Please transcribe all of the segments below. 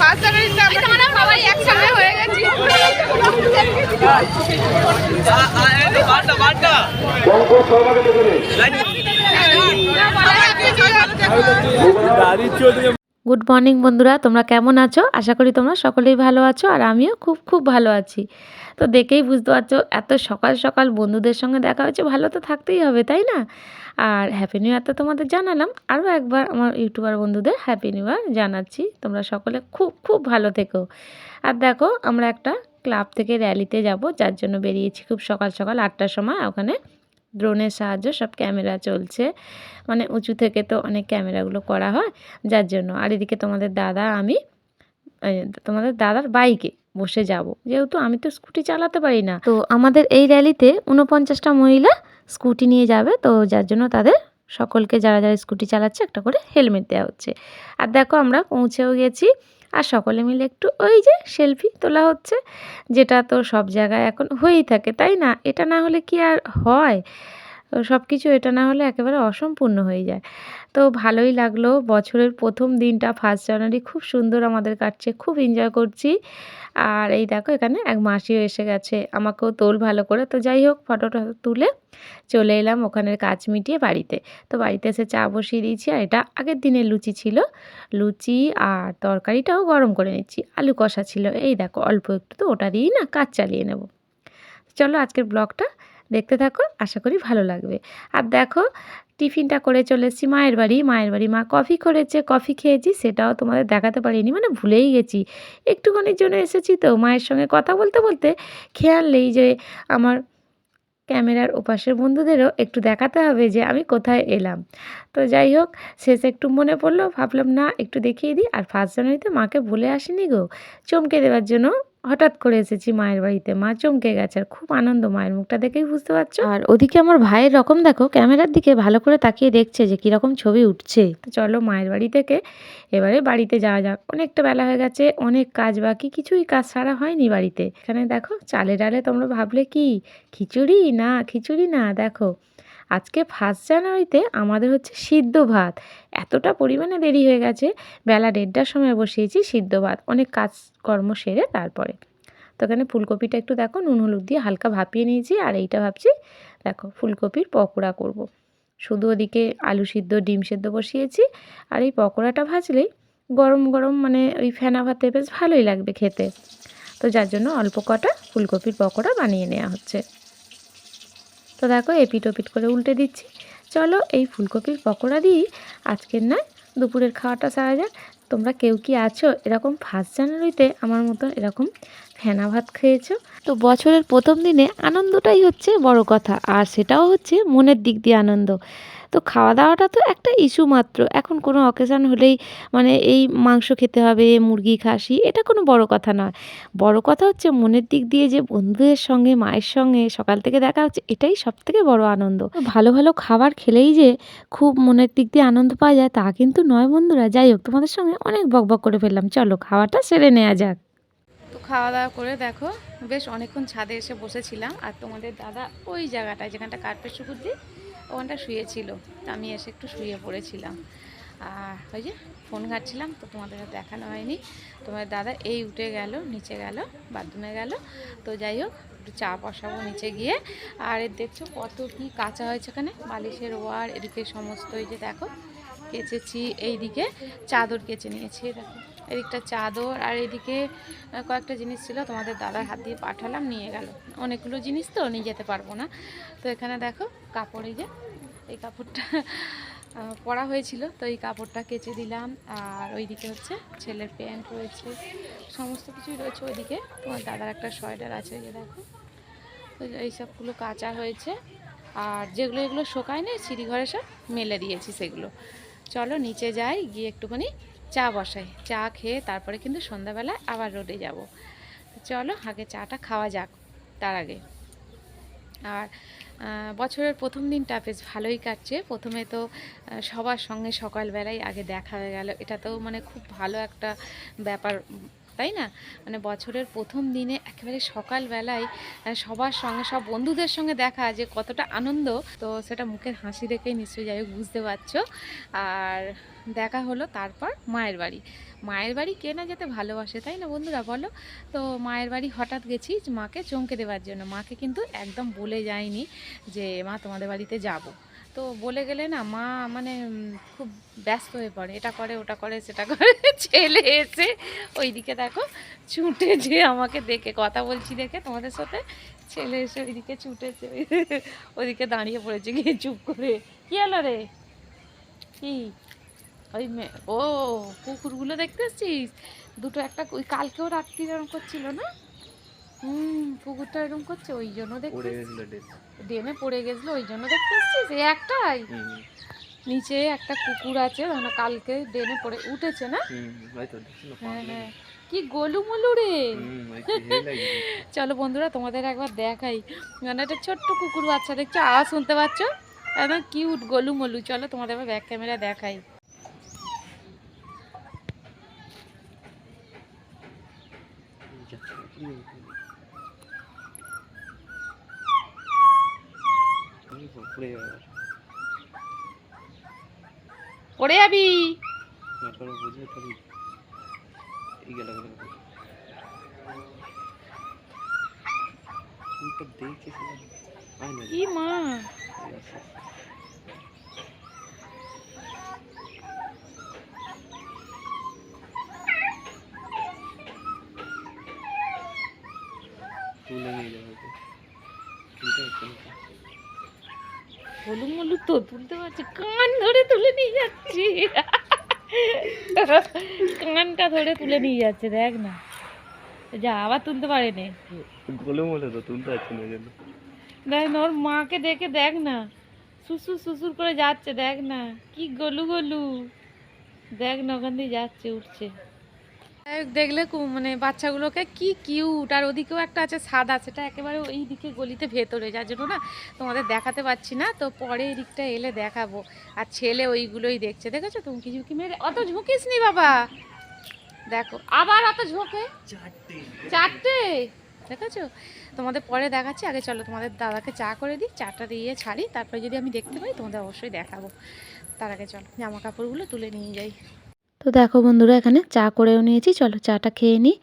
First জানুয়ারিতে আমরা সবাই একসঙ্গে হয়ে গেছি গুড মর্নিং বন্ধুরা। তোমরা কেমন আছো? আশা করি তোমরা সকলেই ভালো আছো আর আমিও খুব খুব ভালো আছি। তো দেখেই বুঝতে পারছ, এত সকাল সকাল বন্ধুদের সঙ্গে দেখা হয়েছে, ভালো তো থাকতেই হবে, তাই না? আর হ্যাপি নিউ ইয়ার তো তোমাদের জানালাম। আরও একবার আমার ইউটিউবার বন্ধুদের হ্যাপি নিউ ইয়ার জানাচ্ছি। তোমরা সকলে খুব খুব ভালো থেকো। আর দেখো, আমরা একটা ক্লাব থেকে র্যালিতে যাব, যার জন্য বেরিয়েছি খুব সকাল সকাল আটটার সময়। ওখানে ড্রোনের সাহায্য সব ক্যামেরা চলছে। মানে উঁচু থেকে তো অনেক ক্যামেরাগুলো করা হয়, যার জন্য। আর এদিকে তোমাদের দাদা, আমি তোমাদের দাদার বাইকে বসে যাব। যেহেতু আমি তো স্কুটি চালাতে পারি না। তো আমাদের এই র্যালিতে উনপঞ্চাশটা মহিলা স্কুটি নিয়ে যাবে। তো যার জন্য তাদের সকলকে যারা যারা স্কুটি চালাচ্ছে, একটা করে হেলমেট দেওয়া হচ্ছে। আর দেখো আমরা পৌঁছেও গেছি। আর সকলে মিলে একটু ওই যে সেলফি তোলা হচ্ছে, যেটা তো সব জায়গায় এখন হয়েই থাকে, তাই না? এটা না হলে কি আর হয়? সব কিছু এটা না হলে একেবারে অসম্পূর্ণ হয়ে যায়। তো ভালোই লাগল, বছরের প্রথম দিনটা ফার্স্ট জানুয়ারি খুব সুন্দর আমাদের কাটছে, খুব এনজয় করছি। আর এই দেখো এখানে এক মাসিও এসে গেছে, আমাকেও তোল ভালো করে। তো যাই হোক, ফটোটা তুলে চলে এলাম ওখানের কাজ মিটিয়ে বাড়িতে। তো বাড়িতে এসে চা বসিয়ে দিয়েছি, আর এটা আগের দিনের লুচি ছিল। লুচি আর তরকারিটাও গরম করে নিচ্ছি, আলু কষা ছিল। এই দেখো, অল্প একটু তো ওটা দিয়েই না, কাজ চালিয়ে নেব। চলো আজকের ব্লগটা, দেখতে থাকো, আশা করি ভালো লাগবে। আর দেখো টিফিনটা করে চলে এসেছি মায়ের বাড়ি। মায়ের বাড়ি মা কফি করেছে, কফি খেয়েছি, সেটাও তোমাদের দেখাতে পারিনি মানে ভুলেই গেছি। একটুখানির জন্য এসেছি তো, মায়ের সঙ্গে কথা বলতে বলতে খেয়াল নেই যে আমার ক্যামেরার ওপাশের বন্ধুদেরও একটু দেখাতে হবে যে আমি কোথায় এলাম। তো যাই হোক, শেষে একটু মনে পড়ল, ভাবলাম না, একটু দেখিয়ে দিই, আর ফার্স্ট জানুয়ারিতে মাকে বলে আসিনি গো। চমকে দেওয়ার জন্য হঠাৎ করে এসেছি মায়ের বাড়িতে। মা চমকে গেছে আর খুব আনন্দ মায়ের মুখটা দেখেই বুঝতে পারছ? আর ওদিকে আমার ভাইয়ের রকম দেখো ক্যামেরার দিকে ভালো করে তাকিয়ে দেখছে যে কীরকম ছবি উঠছে। তো চলো মায়ের বাড়ি থেকে এবারে বাড়িতে যাওয়া যাক। অনেকটা বেলা হয়ে গেছে অনেক কাজ বাকি কিছুই কাজ সারা হয়নি বাড়িতে। এখানে দেখো চালে ডালে তোমরা ভাবলে কি? খিচুড়ি? না খিচুড়ি না দেখো। আজকে ফার্স্ট জানুয়ারিতে আমাদের হচ্ছে সিদ্ধ ভাত। এতটা পরিমাণে দেরি হয়ে গেছে, বেলা দেড়টার সময় বসিয়েছি সিদ্ধ ভাত। অনেক কাজকর্ম সেরে তারপরে। তো এখানে ফুলকপিটা একটু দেখো, নুন, হলুদ দিয়ে হালকা ভাপিয়ে নিয়েছি আর এইটা ভাবছি, দেখো ফুলকপির পকোড়া করব। শুধু ওদিকে আলু সিদ্ধ, ডিম সিদ্ধ বসিয়েছি আর এই পকোড়াটা ভাজলেই গরম গরম মানে ওই ফেনা ভাতে বেশ ভালোই লাগবে খেতে। তো যার জন্য অল্প কটা ফুলকপির পকোড়া বানিয়ে নেওয়া হচ্ছে। তো দেখো এপিট ওপিট করে উল্টে দিচ্ছি। চলো এই ফুলকপির পকোড়া দিয়েই আজকের না দুপুরের খাওয়াটা সারা যাক। তোমরা কেউ কি আছো এরকম ফার্স্ট জানুয়ারিতে আমার মতন এরকম ফেনা ভাত খেয়েছো? তো বছরের প্রথম দিনে আনন্দটাই হচ্ছে বড় কথা, আর সেটাও হচ্ছে মনের দিক দিয়ে আনন্দ। তো খাওয়া দাওয়াটা তো একটা ইস্যু মাত্র, এখন কোনো অকেশান হলেই মানে এই মাংস খেতে হবে, মুরগি, খাসি, এটা কোনো বড় কথা নয়। বড় কথা হচ্ছে মনের দিক দিয়ে যে বন্ধুদের সঙ্গে, মায়ের সঙ্গে সকাল থেকে দেখা হচ্ছে, এটাই সব থেকে বড় আনন্দ। ভালো ভালো খাবার খেলেই যে খুব মনের দিক দিয়ে আনন্দ পাওয়া যায়, তা কিন্তু নয় বন্ধুরা। যাই হোক, তোমাদের সঙ্গে অনেক বকবক করে ফেললাম। চলো, খাওয়াটা সেরে নেওয়া যাক। খাওয়া দাওয়া করে দেখো, বেশ অনেকক্ষণ ছাদে এসে বসেছিলাম। আর তোমাদের দাদা ওই জায়গাটায়, যেখানটা কার্পেট শুকুর দিই ওখানটা শুয়েছিল। তা আমি এসে একটু শুয়ে পড়েছিলাম। আর ওই যে ফোন ঘাটছিলাম, তো তোমাদের দেখানো হয়নি। তোমার দাদা এই উঠে গেল, নিচে গেল, বাথরুমে গেল। তো যাই হোক, একটু চা বসাবো নিচে গিয়ে। আর এর দেখছ কত কি কাঁচা হয়েছে এখানে, বালিশের ওয়ার, এদিকে সমস্ত এই যে দেখো কেচেছি, এইদিকে চাদর কেচে নিয়েছি দেখো। এদিকটা চাদর, আর এদিকে কয়েকটা জিনিস ছিল, তোমাদের দাদার হাত দিয়ে পাঠালাম, নিয়ে গেল। অনেকগুলো জিনিস তো, নিয়ে যেতে পারব না। তো এখানে দেখো, কাপড়, এই যে, এই কাপড়টা পরা হয়েছিল। তো এই কাপড়টা কেচে দিলাম, আর ওইদিকে হচ্ছে ছেলের প্যান্ট রয়েছে, সমস্ত কিছুই রয়েছে ওইদিকে। তোমার দাদার একটা সোয়েটার আছে ওই যে দেখো। এই সবগুলো কাঁচা হয়েছে, আর যেগুলো এগুলো শোকায়নি সিঁড়িঘরে সব মেলে দিয়েছি সেগুলো। চলো নিচে যাই, গিয়ে একটুখানি চা বসাই। চা খেয়ে তারপরে কিন্তু সন্ধ্যাবেলায় আবার রোডে যাব। চলো আগে চাটা খাওয়া যাক তার আগে। আর বছরের প্রথম দিনটা বেশ ভালোই কাটছে। প্রথমে তো সবার সঙ্গে সকালবেলায় আগে দেখা হয়ে গেল। এটা তো মানে খুব ভালো একটা ব্যাপার। তাই না? মানে বছরের প্রথম দিনে একেবারে সকালবেলায় সবার সঙ্গে, সব বন্ধুদের সঙ্গে দেখা যে কতটা আনন্দ, তো সেটা মুখের হাসি দেখেই নিশ্চয়ই যাই বুঝতে পারছ। আর দেখা হলো তারপর মায়ের বাড়ি। মায়ের বাড়ি কে না যেতে ভালোবাসে, তাই না বন্ধুরা বলো? তো মায়ের বাড়ি হঠাৎ গেছি মাকে চমকে দেওয়ার জন্য। মাকে কিন্তু একদম বলে যায়নি যে, মা, তোমাদের বাড়িতে যাব। তো বলে গেলে না মা মানে খুব ব্যস্ত হয়ে পড়ে। এটা করে, ওটা করে, সেটা করে। ছেলে এসে ওইদিকে দেখো, ছুটে যে আমাকে দেখে, কথা বলছি দেখে তোমাদের সাথে। ছেলে এসে ওইদিকে ছুটেছে, ওইদিকে দাঁড়িয়ে পড়েছে, গিয়ে চুপ করে। কি হলো রে? কি? ওই ও, কুকুরগুলো দেখতে এসছিস? দুটো একটা, ওই কালকেও রাত্রি এরকম করছিল না? হুম কুকুরটা এরকম করছে ওই জন্য দেখতে পড়ে গেছিল পড়ে গেছিল ওই জন্য দেখতে এসছিস একটাই? নিচে একটা কুকুর আছে মানে কালকে ডেমে পড়ে উঠেছে না? হ্যাঁ হ্যাঁ। কি গোলু মোলু রে চলো বন্ধুরা তোমাদের একবার দেখাই। মানে একটা ছোট্ট কুকুর বাচ্চা দেখছ? আওয়াজ শুনতে পাচ্ছ? একদম কিউট গোলু মোলু চলো তোমাদের একবার ব্যাক ক্যামেরা দেখাই। যাচ্ছে কি আমি পড়ে যাবে পড়ে যাবি? বুঝে তাহলে। এই গেল গেল দেখছিস কি মা? তুলে নিয়ে যাবে। ওকে তুলতে হচ্ছে তো। তুলতে পারছি। কান ধরে তুলে নিয়ে যাচ্ছি। কানটা ধরে তুলে নিয়ে যাচ্ছে দেখ না। যা আবার তুলতে পারেনি। গোলে মোলে তো তুলতে পারছি না জন্য দেখ না ওর মাকে দেখে দেখ না। সুসুর সুসুর করে যাচ্ছে দেখ না। কি গলু গলু দেখ না ওখান দিয়ে যাচ্ছে উঠছে। দেখলে মানে বাচ্চাগুলোকে কি কিউট আর ওদিকেও একটা আছে সাদা সেটা একেবারে ওই দিকে গলিতে ভেতরে যার জন্য না তোমাদের দেখাতে পাচ্ছি না। তো পরে এই দিকটা এলে দেখাবো। আর ছেলে ওইগুলোই দেখছে। দেখেছ? তুমি কি ঝুঁকি মেরে অত ঝুঁকিস নি বাবা? দেখো আবার অত ঝোঁকে? চারটে। দেখেছ? তোমাদের পরে দেখাচ্ছি। আগে চলো তোমাদের দাদাকে চা করে দিই চাটা দিয়ে ছাড়ি। তারপরে যদি আমি দেখতে পাই তোমাদের অবশ্যই দেখাবো। তার আগে চলো জামা কাপড়গুলো তুলে নিয়ে যাই। তো দেখো বন্ধুরা, এখানে চা করেও নিয়েছি। চলো চাটা খেয়ে নিই।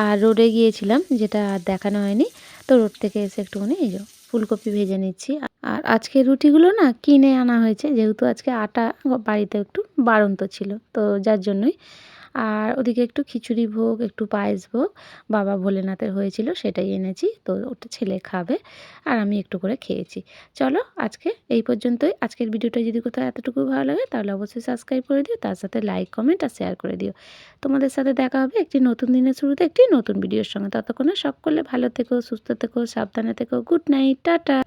আর রোডে গিয়েছিলাম, যেটা আর দেখানো হয়নি। তো রোড থেকে এসে একটুখানি এই ফুলকপি ভেজে নিচ্ছি। আর আজকে রুটিগুলো না কিনে আনা হয়েছে, যেহেতু আজকে আটা বাড়িতে একটু বাড়ন্ত ছিল। তো যার জন্যই আর ওদিকে একটু খিচুড়ি ভোগ, একটু পায়েস ভোগ বাবা ভোলেনাথের হয়েছিল, সেটাই এনেছি। তো ওটা ছেলে খাবে আর আমি একটু করে খেয়েছি। চলো আজকে এই পর্যন্তই। আজকের ভিডিওটা যদি কোথাও এতটুকু ভালো লাগে তাহলে অবশ্যই সাবস্ক্রাইব করে দিও, তার সাথে লাইক, কমেন্ট আর শেয়ার করে দিও। তোমাদের সাথে দেখা হবে একটি নতুন দিনের শুরুতে একটি নতুন ভিডিওর সঙ্গে। ততক্ষণে সকলে ভালো থেকো, সুস্থ থেকো, সাবধানে থেকো। Good night, tata.